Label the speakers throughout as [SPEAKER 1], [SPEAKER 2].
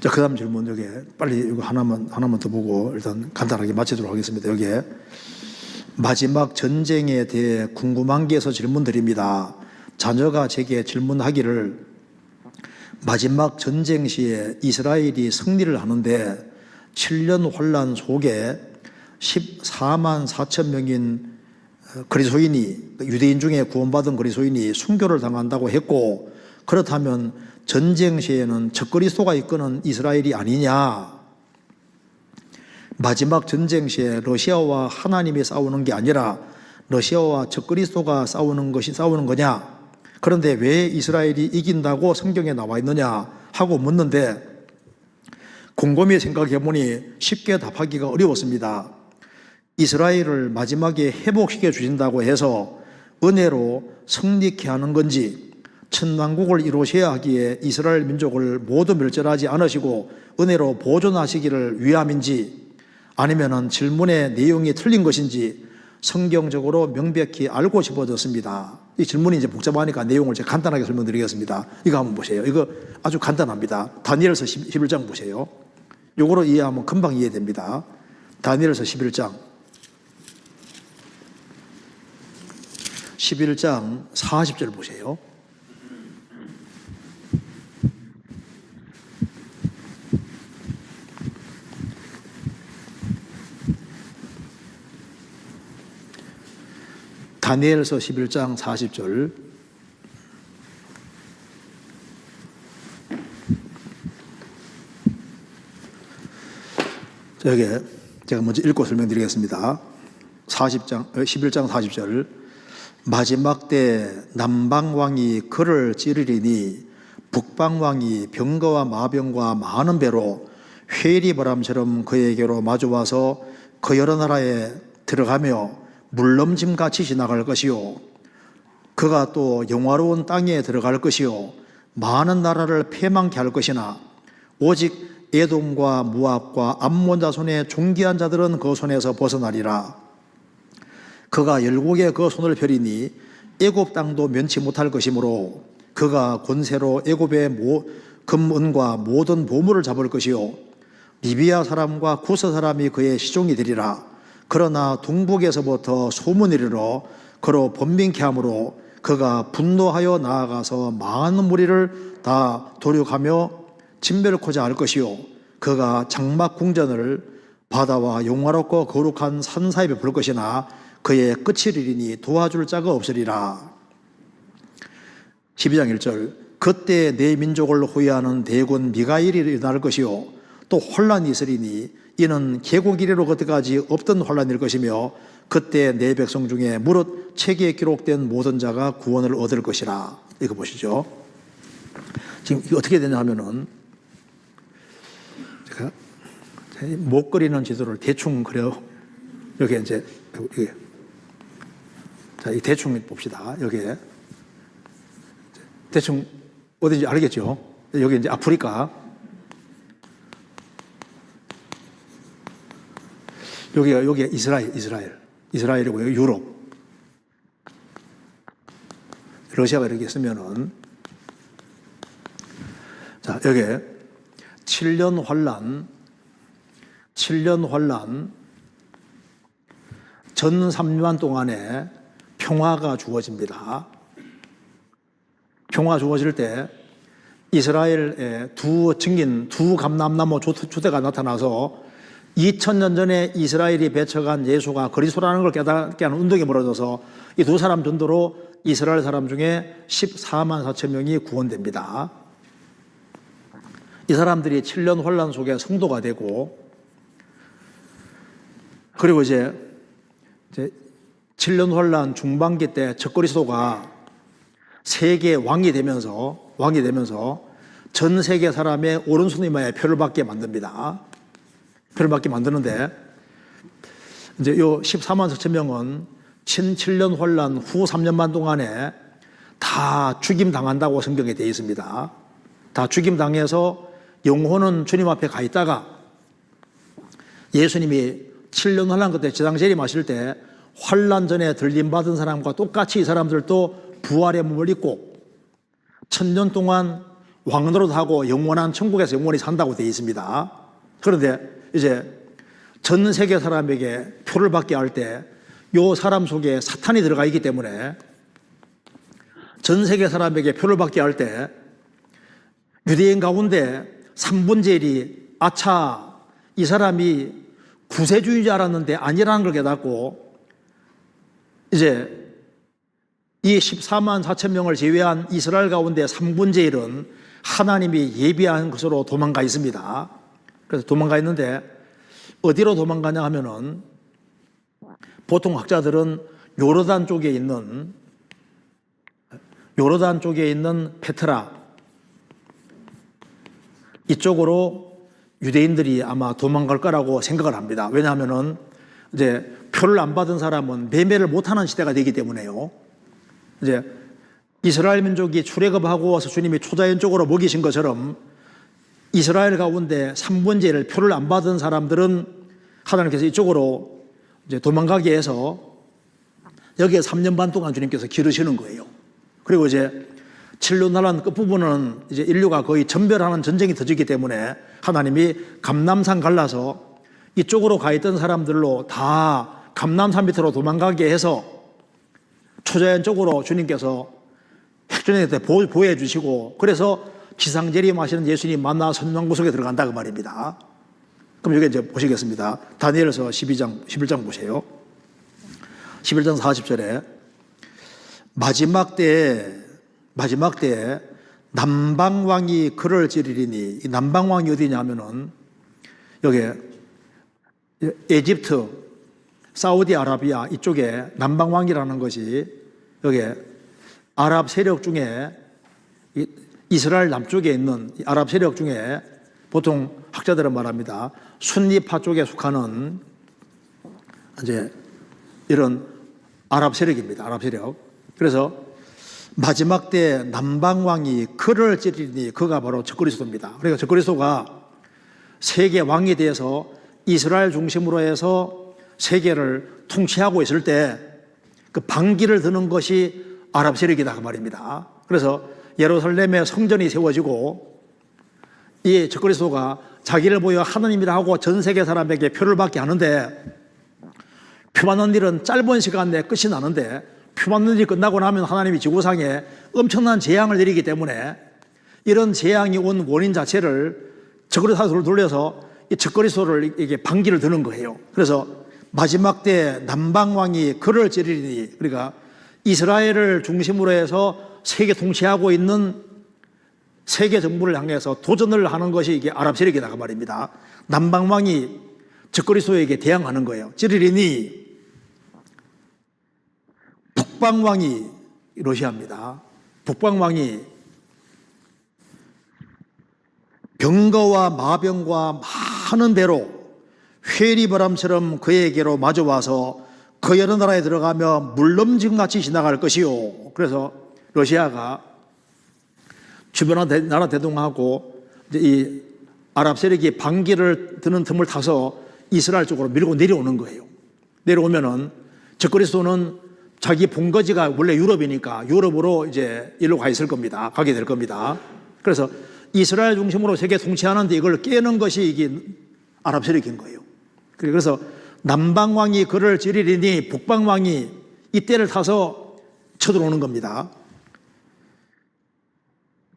[SPEAKER 1] 자, 그 다음 질문 여기 빨리 이거 하나만 하나만 더 보고 일단 간단하게 마치도록 하겠습니다. 여기에 마지막 전쟁에 대해 궁금한 게서 질문 드립니다. 자녀가 제게 질문하기를 마지막 전쟁 시에 이스라엘이 승리를 하는데 7년 혼란 속에 14만 4천 명인 어, 그리스도인이 유대인 중에 구원받은 그리스도인이 순교를 당한다고 했고 그렇다면 전쟁 시에는 적그리스도가 이끄는 이스라엘이 아니냐 마지막 전쟁 시에 러시아와 하나님이 싸우는 게 아니라 러시아와 적그리스도가 싸우는 것이 싸우는 거냐 그런데 왜 이스라엘이 이긴다고 성경에 나와 있느냐 하고 묻는데 곰곰이 생각해 보니 쉽게 답하기가 어려웠습니다. 이스라엘을 마지막에 회복시켜 주신다고 해서 은혜로 승리케 하는 건지 천왕국을 이루셔야 하기에 이스라엘 민족을 모두 멸절하지 않으시고 은혜로 보존하시기를 위함인지 아니면은 질문의 내용이 틀린 것인지 성경적으로 명백히 알고 싶어졌습니다. 이 질문이 이제 복잡하니까 내용을 제가 간단하게 설명드리겠습니다. 이거 한번 보세요. 이거 아주 간단합니다. 다니엘서 11장 보세요. 요거로 이해하면 금방 이해됩니다. 다니엘서 11장 11장 40절 보세요. 다니엘서 11장 40절 여기 제가 먼저 읽고 설명드리겠습니다. 40장 11장 40절 마지막 때 남방 왕이 그를 찌르리니 북방 왕이 병거와 마병과 많은 배로 회리 바람처럼 그에게로 마주와서 그 여러 나라에 들어가며 물넘짐 같이 지나갈 것이요. 그가 또 영화로운 땅에 들어갈 것이요. 많은 나라를 패망케 할 것이나 오직 에돔과 무압과 암몬 자손의 존귀한 자들은 그 손에서 벗어나리라. 그가 열국에 그 손을 펴리니 애굽 땅도 면치 못할 것이므로 그가 권세로 애굽의 모, 금은과 모든 보물을 잡을 것이요. 리비아 사람과 구스 사람이 그의 시종이 되리라 그러나 동북에서부터 소문이 이르러 그로 번민케 하므로 그가 분노하여 나아가서 많은 무리를 다 도륙하며 진멸코자 할 것이요. 그가 장막 궁전을 바다와 용화롭고 거룩한 산 사이에 베풀 것이나 그의 끝이 이르니 도와줄 자가 없으리라. 12장 1절. 그때 내 민족을 호위하는 대군 미가일이 일어날 것이요. 또 혼란이 있으리니 이는 계곡 이래로 그때까지 없던 혼란일 것이며 그때 내 백성 중에 무릇 책에 기록된 모든 자가 구원을 얻을 것이라. 이거 보시죠. 지금 이게 어떻게 되냐 하면은 제가 못 그리는 지도를 대충 그려. 여기 이제 여기. 자, 이 대충 봅시다. 여기에. 대충 어딘지 알겠죠? 여기 이제 아프리카 여기가 여기 이스라엘, 이스라엘, 이스라엘이고 여기 유럽. 러시아가 이렇게 쓰면은 자 여기 7년 환란, 7년 환란, 전 3년 동안에 평화가 주어집니다. 평화 주어질 때 이스라엘의 두 증인, 두 감람나무 주대가 나타나서 2000년 전에 이스라엘이 배척한 예수가 그리스도라는 걸 깨닫게 하는 운동이 벌어져서 이 두 사람 전도로 이스라엘 사람 중에 14만 4천 명이 구원됩니다. 이 사람들이 7년 혼란 속에 성도가 되고 그리고 이제, 이제 7년 혼란 중반기 때 적그리스도가 세계 왕이 되면서 왕이 되면서 전 세계 사람의 오른손 이마에 표를 받게 만듭니다. 표를 받게 만드는데 이제 요 14만 4천 명은 친 7년 혼란 후 3년 반 동안에 다 죽임 당한다고 성경에 되어 있습니다. 다 죽임 당해서 영혼은 주님 앞에 가 있다가 예수님이 7년 환란 그때 제당 재림하실 때 환란 전에 들림 받은 사람과 똑같이 이 사람들도 부활의 몸을 입고 천년 동안 왕노릇하고 영원한 천국에서 영원히 산다고 되어 있습니다. 그런데 이제 전 세계 사람에게 표를 받게 할 때 요 사람 속에 사탄이 들어가 있기 때문에 전 세계 사람에게 표를 받게 할 때 유대인 가운데 3분의 1이 아차 이 사람이 구세주인 줄 알았는데 아니라는 걸 깨닫고 이제 이 14만 4천 명을 제외한 이스라엘 가운데 3분의 1은 하나님이 예비한 것으로 도망가 있습니다. 그래서 도망가 있는데 어디로 도망가냐 하면은 보통 학자들은 요르단 쪽에 있는 요르단 쪽에 있는 페트라 이쪽으로 유대인들이 아마 도망갈 거라고 생각을 합니다. 왜냐하면은 이제 표를 안 받은 사람은 매매를 못하는 시대가 되기 때문에요. 이제 이스라엘 민족이 출애굽하고 와서 주님이 초자연적으로 먹이신 것처럼 이스라엘 가운데 3분의 1을 표를 안 받은 사람들은 하나님께서 이쪽으로 이제 도망가게 해서 여기에 3년 반 동안 주님께서 기르시는 거예요. 그리고 이제 칠로 나란 끝부분은 이제 인류가 거의 전멸하는 전쟁이 터지기 때문에 하나님이 감남산 갈라서 이쪽으로 가 있던 사람들로 다 감남산 밑으로 도망가게 해서 초자연 쪽으로 주님께서 핵전에 때 보호해 주시고 그래서 기상재림하시는 예수님 만나 선왕 구 속에 들어간다 그 말입니다. 그럼 여기 이제 보시겠습니다. 다니엘서 12장 11장 보세요. 11장 40절에 마지막 때에 마지막 때에 남방 왕이 그를 찌르리니 이 남방 왕이 어디냐면은 여기 에집트 사우디아라비아 이쪽에 남방 왕이라는 것이 여기 아랍 세력 중에 이- 이스라엘 남쪽에 있는 이 아랍 세력 중에 보통 학자들은 말합니다. 순니파 쪽에 속하는 이제 이런 아랍 세력입니다. 아랍 세력. 그래서 마지막 때 남방 왕이 그를 찌르니 그가 바로 적그리스도입니다. 그러니까 적그리스도가 세계 왕이 되어서 이스라엘 중심으로 해서 세계를 통치하고 있을 때그 반기를 드는 것이 아랍 세력이다 그 말입니다. 그래서 예루살렘에 성전이 세워지고 이 적그리스도가 자기를 보여 하나님이라 하고 전 세계 사람에게 표를 받게 하는데 표 받는 일은 짧은 시간 내에 끝이 나는데 표 받는 일이 끝나고 나면 하나님이 지구상에 엄청난 재앙을 내리기 때문에 이런 재앙이 온 원인 자체를 적그리스도를 돌려서 이 적그리스도를 이게 반기를 드는 거예요. 그래서 마지막 때 남방 왕이 그를 찌르니 그러니까 이스라엘을 중심으로 해서 세계 통치하고 있는 세계 정부를 향해서 도전을 하는 것이 이게 아랍 세력이다 그 말입니다. 남방 왕이 적그리스도에게 대항하는 거예요. 찌르리니 북방 왕이 러시아입니다. 북방 왕이 병거와 마병과 많은 배로 회리바람처럼 그에게로 마주와서 그 여러 나라에 들어가며 물넘짐같이 지나갈 것이요. 그래서 러시아가 주변 대- 나라 대동하고 이 아랍 세력이 반기를 드는 틈을 타서 이스라엘 쪽으로 밀고 내려오는 거예요. 내려오면은 적그리스도는 자기 본거지가 원래 유럽이니까 유럽으로 이제 일로 가 있을 겁니다. 가게 될 겁니다. 그래서 이스라엘 중심으로 세계 통치하는데 이걸 깨는 것이 이게 아랍 세력인 거예요. 그래서 남방 왕이 그를 찌르리니 북방 왕이 이때를 타서 쳐들어오는 겁니다.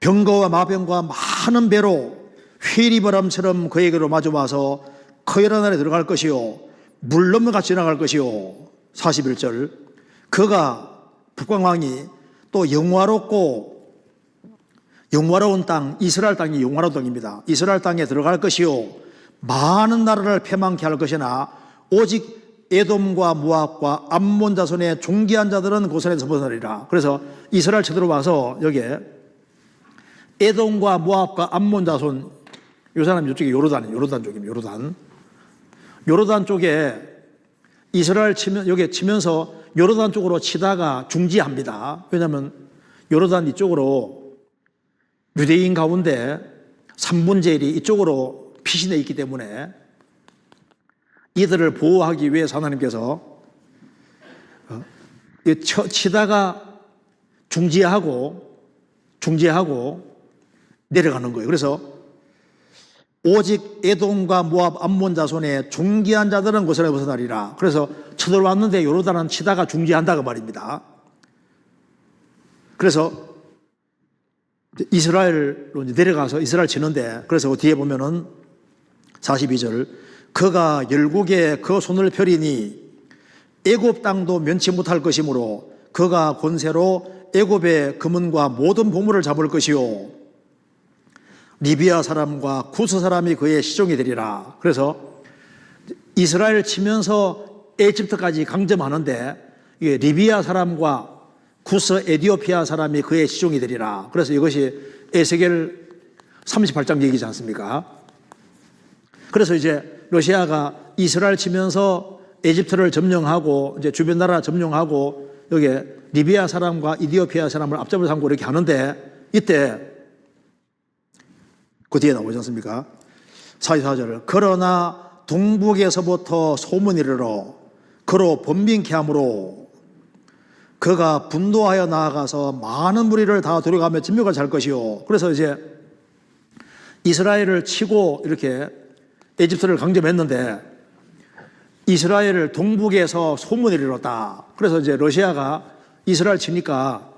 [SPEAKER 1] 병거와 마병과 많은 배로 회리바람처럼 그에게로 마주와서 커다란 나라에 들어갈 것이요 물 넘어가 지나갈 것이요. 41절. 그가 북광왕이 또 영화롭고 영화로운 땅 이스라엘 땅이 영화로운 땅입니다. 이스라엘 땅에 들어갈 것이요 많은 나라를 패망케 할 것이나 오직 에돔과 모압과 암몬 자손의 종기한 자들은 고선에서 벗어나리라. 그래서 이스라엘 쳐들어와서 여기에 에돔과 모압과 암몬 자손 이 사람이 이쪽에 요르단이에요. 요르단 쪽입니다. 요르단. 요르단 쪽에 이스라엘 치면 여기 치면서 요르단 쪽으로 치다가 중지합니다. 왜냐하면 요르단 이쪽으로 유대인 가운데 3분의 1이 이쪽으로 피신해 있기 때문에 이들을 보호하기 위해서 하나님께서 어, 치다가 중지하고 중지하고 내려가는 거예요. 그래서 오직 에돔과 모압 암몬 자손의 중기한 자들은 곳을 벗어나리라. 그래서 쳐들어왔는데 요르단은 치다가 중지한다고 말입니다. 그래서 이스라엘로 내려가서 이스라엘 치는데 그래서 그 뒤에 보면은 42절 그가 열국에 그 손을 펴리니 애굽 땅도 면치 못할 것이므로 그가 권세로 애굽의 금은과 모든 보물을 잡을 것이요 리비아 사람과 구스 사람이 그의 시종이 되리라. 그래서 이스라엘 치면서 에집트까지 강점하는데 리비아 사람과 구스 에디오피아 사람이 그의 시종이 되리라. 그래서 이것이 에스겔 38장 얘기지 않습니까? 그래서 이제 러시아가 이스라엘 치면서 에집트를 점령하고 이제 주변 나라 점령하고 여기에 리비아 사람과 이디오피아 사람을 앞잡을 삼고 이렇게 하는데 이때 그 뒤에 나오지 않습니까? 44절 그러나 동북에서부터 소문이 이르러 그로 번민케 함으로 그가 분노하여 나아가서 많은 무리를 다 데려가며 진멸을 잘 것이요. 그래서 이제 이스라엘을 치고 이렇게 에집트를 강점했는데 이스라엘을 동북에서 소문을 이뤘다. 그래서 이제 러시아가 이스라엘 치니까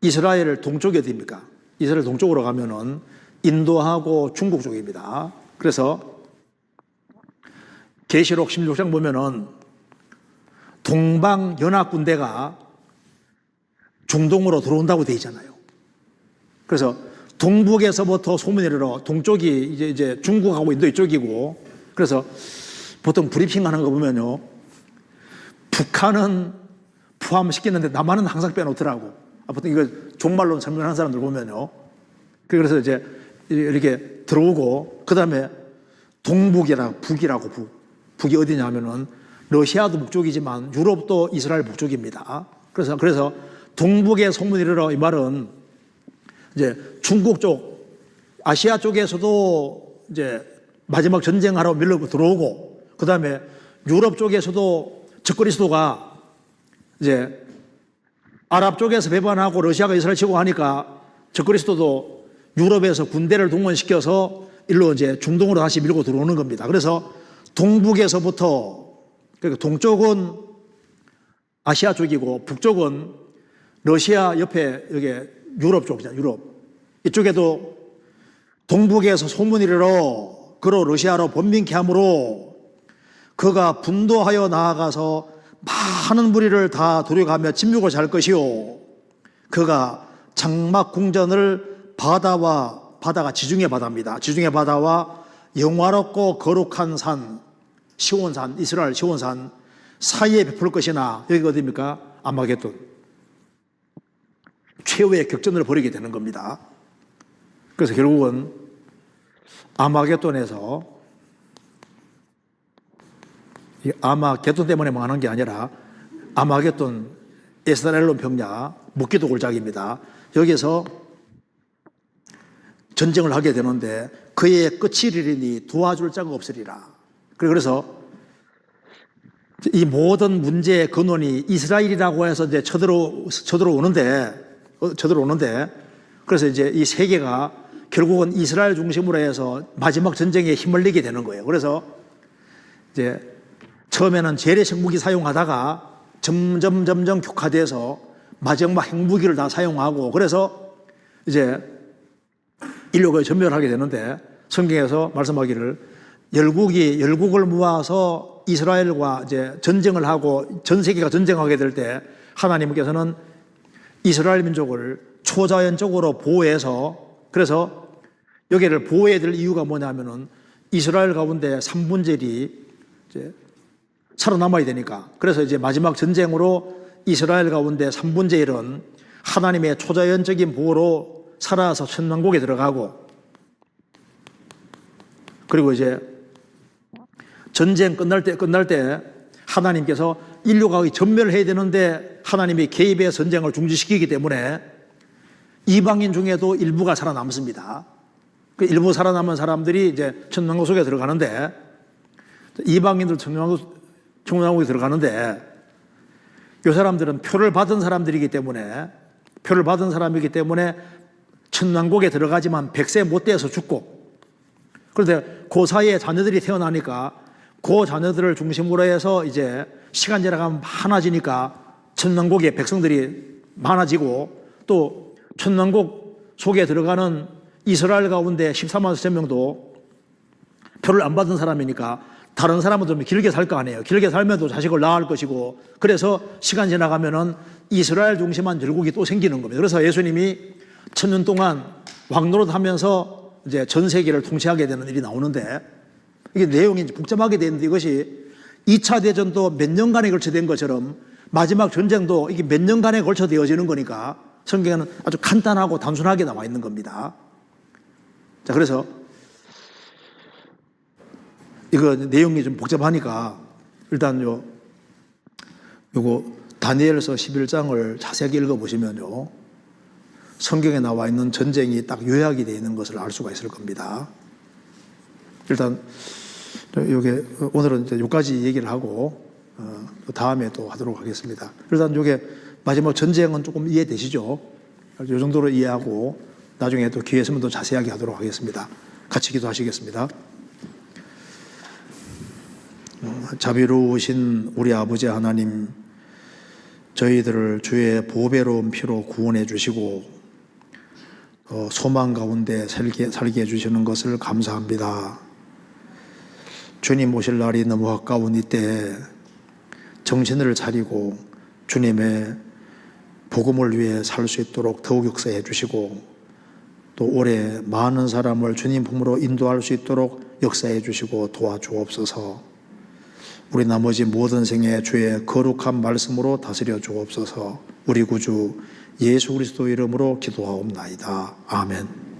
[SPEAKER 1] 이스라엘을 동쪽에 어디입니까? 이스라엘 동쪽으로 가면은 인도하고 중국 쪽입니다. 그래서 계시록 16장 보면은 동방 연합 군대가 중동으로 들어온다고 돼 있잖아요. 그래서 동북에서부터 소문이 일어 동쪽이 이제 이제 중국하고 인도 이쪽이고 그래서 보통 브리핑 하는 거 보면요. 북한은 포함시키는데 남한은 항상 빼놓더라고. 아, 보통 이거 종말론 설명하는 사람들 보면요. 그래서 이제 이렇게 들어오고 그 다음에 동북이라 북이라고 북. 북이 어디냐 하면은 러시아도 북쪽이지만 유럽도 이스라엘 북쪽입니다. 그래서 그래서 동북의 소문이 일어 이 말은 이제 중국 쪽 아시아 쪽에서도 이제 마지막 전쟁하러 밀려 들어오고 그다음에 유럽 쪽에서도 적그리스도가 이제 아랍 쪽에서 배반하고 러시아가 이스라엘 치고 하니까 적그리스도도 유럽에서 군대를 동원시켜서 일로 이제 중동으로 다시 밀고 들어오는 겁니다. 그래서 동북에서부터 그러니까 동쪽은 아시아 쪽이고 북쪽은 러시아 옆에 여기 유럽 쪽이잖아요. 유럽 이쪽에도 동북에서 소문이 일어 그로 러시아로 번민케 함으로 그가 분도하여 나아가서 많은 무리를 다 도려가며 침묵을 잘 것이요 그가 장막 궁전을 바다와 바다가 지중해 바다입니다. 지중해 바다와 영화롭고 거룩한 산 시온산 이스라엘 시온산 사이에 베풀 것이나 여기가 어디입니까? 아마겟돈 최후의 격전을 벌이게 되는 겁니다. 그래서 결국은 아마겟돈에서 이 아마겟돈 때문에 망하는 게 아니라 아마겟돈 에스라엘론 병야 묵기도 골짜기입니다. 여기서 전쟁을 하게 되는데 그의 끝이 이르니 도와줄 자가 없으리라. 그래서 이 모든 문제의 근원이 이스라엘이라고 해서 이제 쳐들어 쳐들어오는데 어, 쳐들어오는데 그래서 이제 이 세계가 결국은 이스라엘 중심으로 해서 마지막 전쟁에 힘을 내게 되는 거예요. 그래서 이제 처음에는 재래식 무기 사용하다가 점점 점점 격화돼서 마지막 핵무기를 다 사용하고 그래서 이제 인류가 전멸하게 되는데 성경에서 말씀하기를 열국이 열국을 모아서 이스라엘과 이제 전쟁을 하고 전 세계가 전쟁하게 될 때 하나님께서는 이스라엘 민족을 초자연적으로 보호해서 그래서 여기를 보호해야 될 이유가 뭐냐면은 이스라엘 가운데 3분절이 이제 살아남아야 되니까. 그래서 이제 마지막 전쟁으로 이스라엘 가운데 3분의 1은 하나님의 초자연적인 보호로 살아서 천왕국에 들어가고 그리고 이제 전쟁 끝날 때 끝날 때 하나님께서 인류가 전멸해야 되는데 하나님이 개입의 전쟁을 중지시키기 때문에 이방인 중에도 일부가 살아남습니다. 그 일부 살아남은 사람들이 이제 천왕국 속에 들어가는데 이방인들 천왕국 천왕국에 들어가는데 이 사람들은 표를 받은 사람들이기 때문에 표를 받은 사람이기 때문에 천왕국에 들어가지만 백세 못 돼서 죽고 그런데 그 사이에 자녀들이 태어나니까 그 자녀들을 중심으로 해서 이제 시간 지나가면 많아지니까 천왕국의 백성들이 많아지고 또 천왕국 속에 들어가는 이스라엘 가운데 14만 4천 명도 표를 안 받은 사람이니까 다른 사람은 좀 길게 살 거 아니에요. 길게 살면 또 자식을 낳을 것이고 그래서 시간 지나가면은 이스라엘 중심한 열국이 또 생기는 겁니다. 그래서 예수님이 천년 동안 왕노릇 하면서 이제 전 세계를 통치하게 되는 일이 나오는데 이게 내용이 복잡하게 되는데 이것이 2차 대전도 몇 년간에 걸쳐 된 것처럼 마지막 전쟁도 이게 몇 년간에 걸쳐 되어지는 거니까 성경에는 아주 간단하고 단순하게 나와 있는 겁니다. 자, 그래서 이거 내용이 좀 복잡하니까 일단 요 요거 다니엘서 11장을 자세하게 읽어 보시면요. 성경에 나와 있는 전쟁이 딱 요약이 되어 있는 것을 알 수가 있을 겁니다. 일단 요게 오늘은 이제 요까지 얘기를 하고 어, 또 다음에 또 하도록 하겠습니다. 일단 요게 마지막 전쟁은 조금 이해되시죠? 요 정도로 이해하고 나중에 또 기회 있으면 더 자세하게 하도록 하겠습니다. 같이 기도하시겠습니다. 자비로우신 우리 아버지 하나님, 저희들을 주의 보배로운 피로 구원해 주시고 어, 소망 가운데 살게, 살게 해주시는 것을 감사합니다. 주님 오실 날이 너무 가까운 이때 정신을 차리고 주님의 복음을 위해 살 수 있도록 더욱 역사해 주시고 또 올해 많은 사람을 주님 품으로 인도할 수 있도록 역사해 주시고 도와주옵소서. 우리 나머지 모든 생에 주의 거룩한 말씀으로 다스려 주옵소서. 우리 구주 예수 그리스도 이름으로 기도하옵나이다. 아멘.